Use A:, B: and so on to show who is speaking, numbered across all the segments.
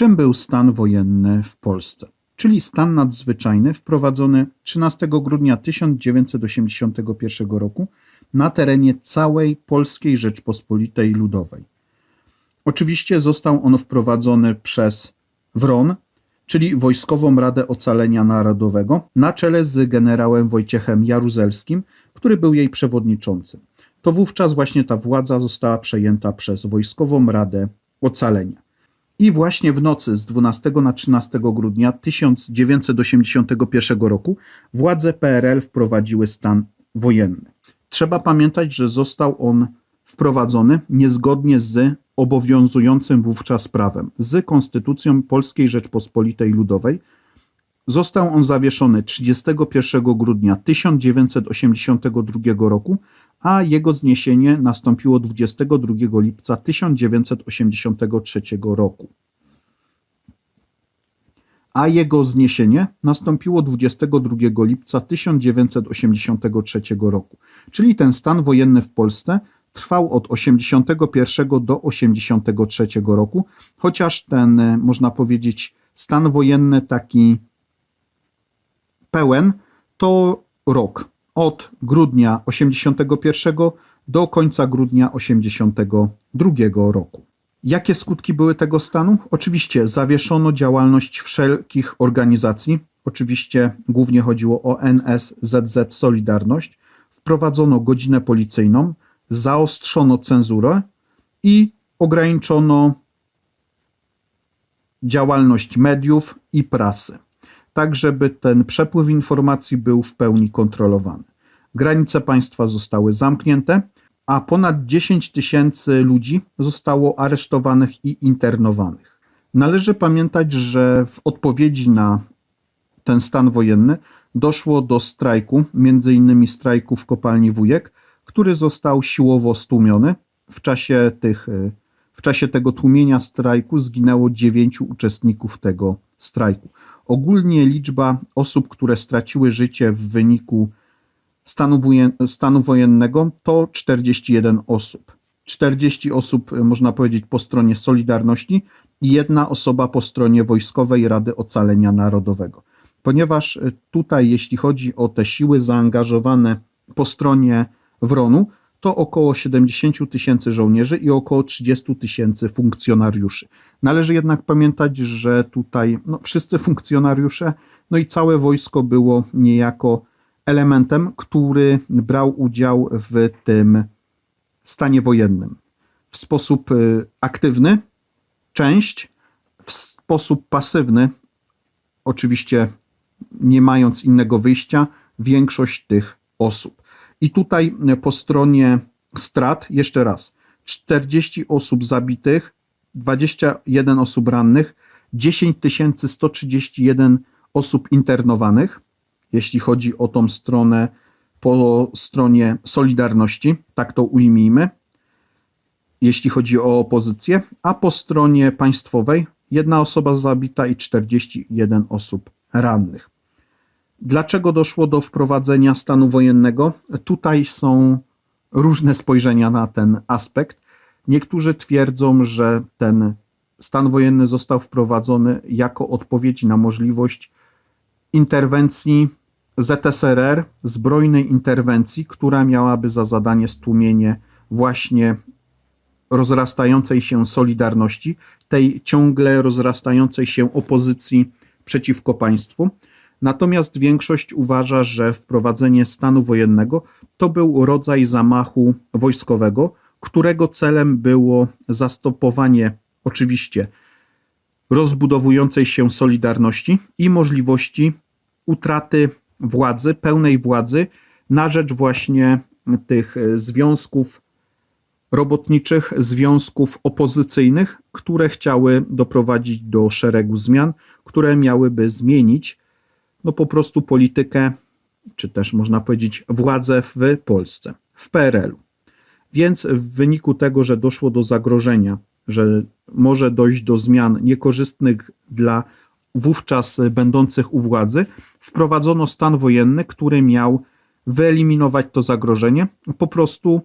A: Czym był stan wojenny w Polsce? Czyli stan nadzwyczajny wprowadzony 13 grudnia 1981 roku na terenie całej Polskiej Rzeczpospolitej Ludowej. Oczywiście został on wprowadzony przez WRON, czyli Wojskową Radę Ocalenia Narodowego, na czele z generałem Wojciechem Jaruzelskim, który był jej przewodniczącym. To wówczas właśnie ta władza została przejęta przez Wojskową Radę Ocalenia. I właśnie w nocy z 12 na 13 grudnia 1981 roku władze PRL wprowadziły stan wojenny. Trzeba pamiętać, że został on wprowadzony niezgodnie z obowiązującym wówczas prawem, z Konstytucją Polskiej Rzeczpospolitej Ludowej. Został on zawieszony 31 grudnia 1982 roku, a jego zniesienie nastąpiło 22 lipca 1983 roku. A jego zniesienie nastąpiło 22 lipca 1983 roku. Czyli ten stan wojenny w Polsce trwał od 81 do 83 roku, chociaż ten, e, można powiedzieć, stan wojenny taki pełen to rok od grudnia 81 do końca grudnia 82 roku. Jakie skutki były tego stanu? Oczywiście zawieszono działalność wszelkich organizacji, oczywiście głównie chodziło o NSZZ Solidarność, wprowadzono godzinę policyjną, zaostrzono cenzurę i ograniczono działalność mediów i prasy, tak żeby ten przepływ informacji był w pełni kontrolowany. Granice państwa zostały zamknięte, a ponad 10 tysięcy ludzi zostało aresztowanych i internowanych. Należy pamiętać, że w odpowiedzi na ten stan wojenny doszło do strajku, między innymi strajku w kopalni Wujek, który został siłowo stłumiony. W czasie, tych, w czasie tego tłumienia strajku zginęło dziewięciu uczestników tego strajku. Ogólnie liczba osób, które straciły życie w wyniku stanu, wojen, stanu wojennego to 41 osób. 40 osób, można powiedzieć, po stronie Solidarności i jedna osoba po stronie Wojskowej Rady Ocalenia Narodowego. Ponieważ tutaj, jeśli chodzi o te siły zaangażowane po stronie Wronu, to około 70 tysięcy żołnierzy i około 30 tysięcy funkcjonariuszy. Należy jednak pamiętać, że tutaj no, wszyscy funkcjonariusze, no i całe wojsko było niejako elementem, który brał udział w tym stanie wojennym. W sposób y, aktywny część, w sposób pasywny, oczywiście nie mając innego wyjścia, większość tych osób. I tutaj po stronie strat, jeszcze raz, 40 osób zabitych, 21 osób rannych, 10 131 osób internowanych, jeśli chodzi o tą stronę po stronie Solidarności, tak to ujmijmy, jeśli chodzi o opozycję, a po stronie państwowej jedna osoba zabita i 41 osób rannych. Dlaczego doszło do wprowadzenia stanu wojennego? Tutaj są różne spojrzenia na ten aspekt. Niektórzy twierdzą, że ten stan wojenny został wprowadzony jako odpowiedź na możliwość interwencji ZSRR, zbrojnej interwencji, która miałaby za zadanie stłumienie właśnie rozrastającej się solidarności, tej ciągle rozrastającej się opozycji przeciwko państwu. Natomiast większość uważa, że wprowadzenie stanu wojennego to był rodzaj zamachu wojskowego, którego celem było zastopowanie oczywiście rozbudowującej się solidarności i możliwości utraty władzy, pełnej władzy na rzecz właśnie tych związków robotniczych, związków opozycyjnych, które chciały doprowadzić do szeregu zmian, które miałyby zmienić no po prostu politykę, czy też można powiedzieć władzę w Polsce, w PRL-u. Więc w wyniku tego, że doszło do zagrożenia, że może dojść do zmian niekorzystnych dla wówczas będących u władzy, wprowadzono stan wojenny, który miał wyeliminować to zagrożenie, po prostu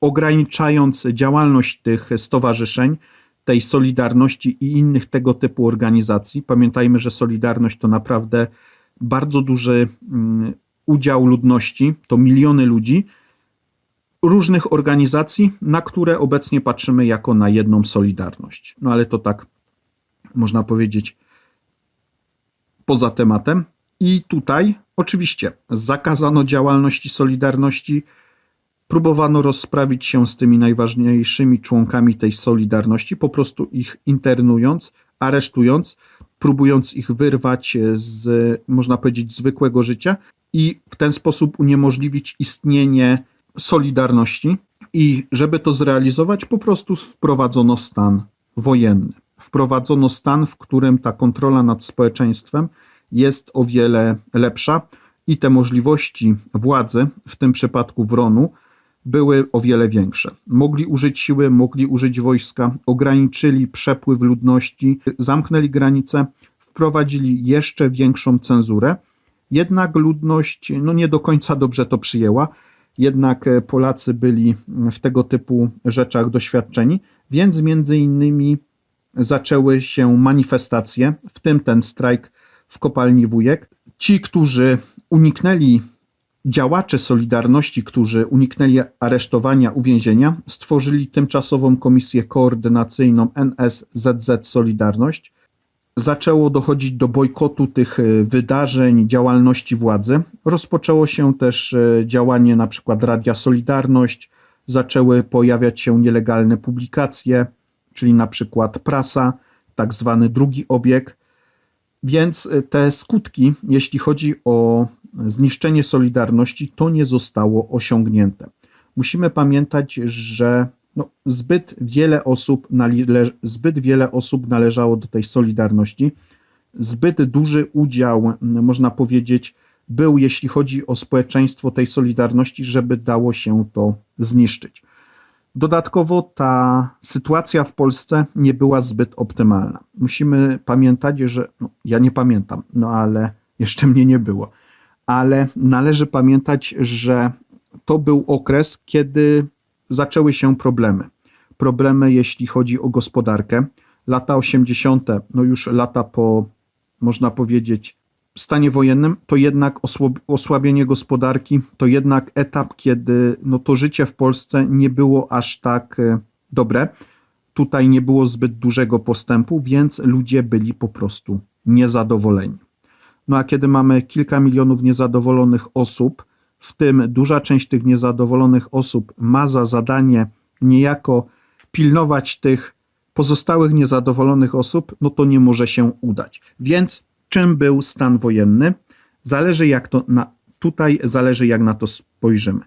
A: ograniczając działalność tych stowarzyszeń, tej Solidarności i innych tego typu organizacji. Pamiętajmy, że Solidarność to naprawdę bardzo duży mm, udział ludności, to miliony ludzi, różnych organizacji, na które obecnie patrzymy jako na jedną Solidarność. No ale to tak można powiedzieć poza tematem. I tutaj oczywiście zakazano działalności Solidarności, próbowano rozprawić się z tymi najważniejszymi członkami tej Solidarności, po prostu ich internując, aresztując, próbując ich wyrwać z, można powiedzieć, zwykłego życia i w ten sposób uniemożliwić istnienie Solidarności. I żeby to zrealizować, po prostu wprowadzono stan wojenny. Wprowadzono stan, w którym ta kontrola nad społeczeństwem jest o wiele lepsza i te możliwości władzy, w tym przypadku Wronu, były o wiele większe. Mogli użyć siły, mogli użyć wojska, ograniczyli przepływ ludności, zamknęli granice, wprowadzili jeszcze większą cenzurę. Jednak ludność no, nie do końca dobrze to przyjęła, jednak Polacy byli w tego typu rzeczach doświadczeni, więc między innymi zaczęły się manifestacje, w tym ten strajk w kopalni Wujek. Ci, którzy uniknęli działacze Solidarności, którzy uniknęli aresztowania, uwięzienia, stworzyli tymczasową komisję koordynacyjną NSZZ Solidarność. Zaczęło dochodzić do bojkotu tych e, wydarzeń, działalności władzy. Rozpoczęło się też e, działanie na przykład Radia Solidarność, zaczęły pojawiać się nielegalne publikacje, czyli na przykład prasa, tak zwany drugi obieg. Więc e, te skutki, jeśli chodzi o zniszczenie Solidarności, to nie zostało osiągnięte. Musimy pamiętać, że no, zbyt, wiele osób nale- zbyt wiele osób należało do tej Solidarności. Zbyt duży udział, można powiedzieć, był, jeśli chodzi o społeczeństwo tej Solidarności, żeby dało się to zniszczyć. Dodatkowo ta sytuacja w Polsce nie była zbyt optymalna. Musimy pamiętać, że no, ja nie pamiętam, no ale jeszcze mnie nie było, ale należy pamiętać, że to był okres, kiedy zaczęły się problemy. Problemy, jeśli chodzi o gospodarkę. Lata 80., no już lata po, można powiedzieć, stanie wojennym, to jednak osłabienie gospodarki, to jednak etap, kiedy no to życie w Polsce nie było aż tak e, dobre. Tutaj nie było zbyt dużego postępu, więc ludzie byli po prostu niezadowoleni. No a kiedy mamy kilka milionów niezadowolonych osób, w tym duża część tych niezadowolonych osób ma za zadanie niejako pilnować tych pozostałych niezadowolonych osób, no to nie może się udać. Więc czym był stan wojenny? Zależy jak to na, tutaj zależy jak na to spojrzymy.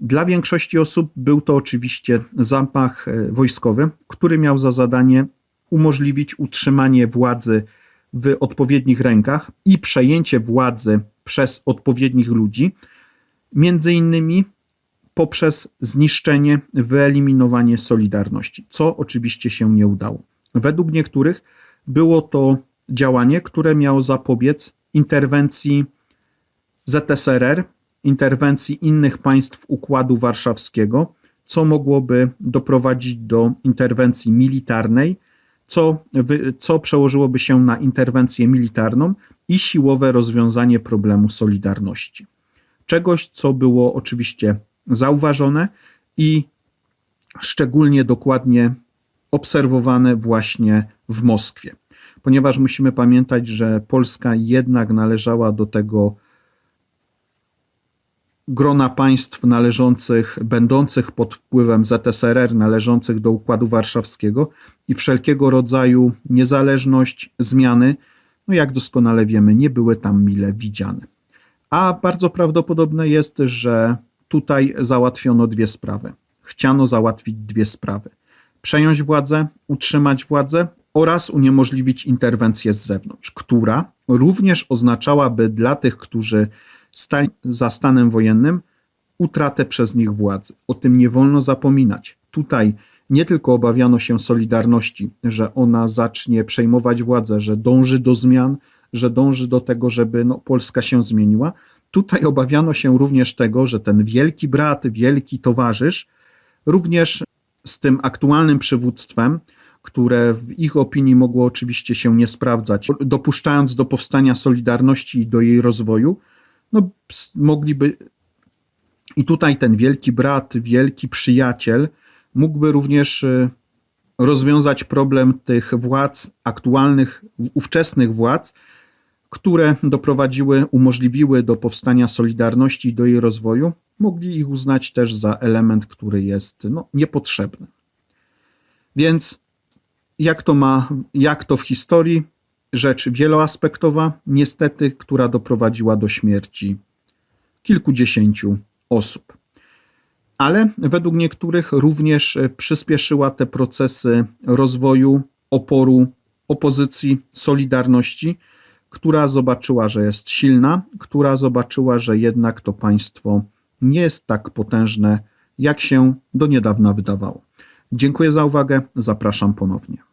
A: Dla większości osób był to oczywiście zamach e, wojskowy, który miał za zadanie umożliwić utrzymanie władzy w odpowiednich rękach i przejęcie władzy przez odpowiednich ludzi, między innymi poprzez zniszczenie, wyeliminowanie Solidarności, co oczywiście się nie udało. Według niektórych było to działanie, które miało zapobiec interwencji ZSRR, interwencji innych państw Układu Warszawskiego, co mogłoby doprowadzić do interwencji militarnej, co, co przełożyłoby się na interwencję militarną i siłowe rozwiązanie problemu Solidarności czegoś, co było oczywiście zauważone i szczególnie dokładnie obserwowane właśnie w Moskwie. Ponieważ musimy pamiętać, że Polska jednak należała do tego grona państw należących, będących pod wpływem ZSRR, należących do Układu Warszawskiego i wszelkiego rodzaju niezależność, zmiany, no jak doskonale wiemy, nie były tam mile widziane. A bardzo prawdopodobne jest, że tutaj załatwiono dwie sprawy. Chciano załatwić dwie sprawy: przejąć władzę, utrzymać władzę oraz uniemożliwić interwencję z zewnątrz, która również oznaczałaby dla tych, którzy stali za stanem wojennym, utratę przez nich władzy. O tym nie wolno zapominać. Tutaj nie tylko obawiano się Solidarności, że ona zacznie przejmować władzę, że dąży do zmian, że dąży do tego, żeby no, Polska się zmieniła. Tutaj obawiano się również tego, że ten wielki brat, wielki towarzysz, również z tym aktualnym przywództwem które w ich opinii mogło oczywiście się nie sprawdzać, dopuszczając do powstania Solidarności i do jej rozwoju, no, mogliby. I tutaj ten wielki brat, wielki przyjaciel mógłby również y, rozwiązać problem tych władz, aktualnych, ówczesnych władz, które doprowadziły, umożliwiły do powstania Solidarności i do jej rozwoju, mogli ich uznać też za element, który jest no, niepotrzebny. Więc jak to ma, jak to w historii? Rzecz wieloaspektowa, niestety, która doprowadziła do śmierci kilkudziesięciu osób. Ale według niektórych również e, przyspieszyła te procesy rozwoju, oporu, opozycji, solidarności, która zobaczyła, że jest silna, która zobaczyła, że jednak to państwo nie jest tak potężne, jak się do niedawna wydawało. Dziękuję za uwagę, zapraszam ponownie.